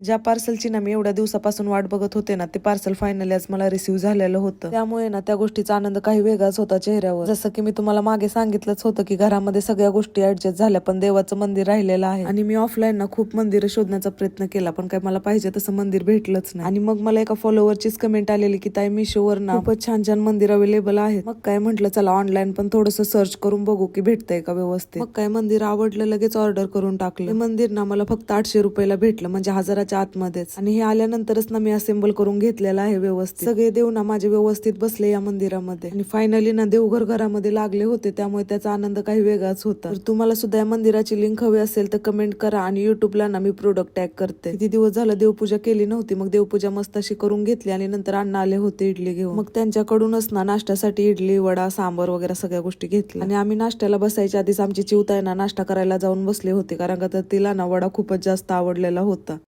ज्या पार्सलची ना मी एवढ्या दिवसापासून वाट बघत होते ना ते पार्सल फायनली आज मला रिसिव्ह झालेलं होतं. त्यामुळे ना त्या गोष्टीचा आनंद काही वेगळाच होता चेहऱ्यावर. जसं की मी तुम्हाला मागे सांगितलंच होतं की घरामध्ये सगळ्या गोष्टी ऍडजस्ट झाल्या पण देवाचं मंदिर राहिलेलं आहे. आणि मी ऑफलाईन ना खूप मंदिरं शोधण्याचा प्रयत्न केला पण काय मला पाहिजे तसं मंदिर भेटलंच नाही. आणि मग मला एका फॉलोवरचीच कमेंट आलेली की ताई मिशोवर ना खूपच छान छान मंदिर अवेलेबल आहेत. मग काय म्हटलं चला ऑनलाईन पण थोडस सर्च करून बघू की भेटतंय का व्यवस्थित. मग काय मंदिर आवडलं लगेच ऑर्डर करून टाकलं. मंदिर ना मला फक्त आठशे रुपयाला भेटलं म्हणजे हजाराच्या आतमध्येच. आणि हे आल्यानंतरच ना मी असेंबल करून घेतलेलं आहे व्यवस्थित. सगळे देव ना माझे व्यवस्थित बसले या मंदिरामध्ये. आणि फायनली ना देवघर घरामध्ये लागले होते त्यामुळे त्याचा आनंद काही वेगळाच होता. तर तुम्हाला सुद्धा या मंदिराची लिंक हवी असेल तर कमेंट करा आणि युट्यूबला ना मी प्रोडक्ट टॅग करते. किती दिवस झालं देवपूजा केली नव्हती मग देवपूजा मस्त अशी करून घेतली आणि नंतर अण्णा आले होते इडली घेऊन. मग त्यांच्याकडूनच ना नाश्त्यासाठी इडली वडा सांबर वगैरे सगळ्या गोष्टी घेतल्या. आणि आम्ही नाश्त्याला बसायच्या आधीच आमची चिवताय ना नाश्ता करायला जाऊन बसले होते कारण का तर तिला ना वडा खूपच जास्त आवडलेला होता.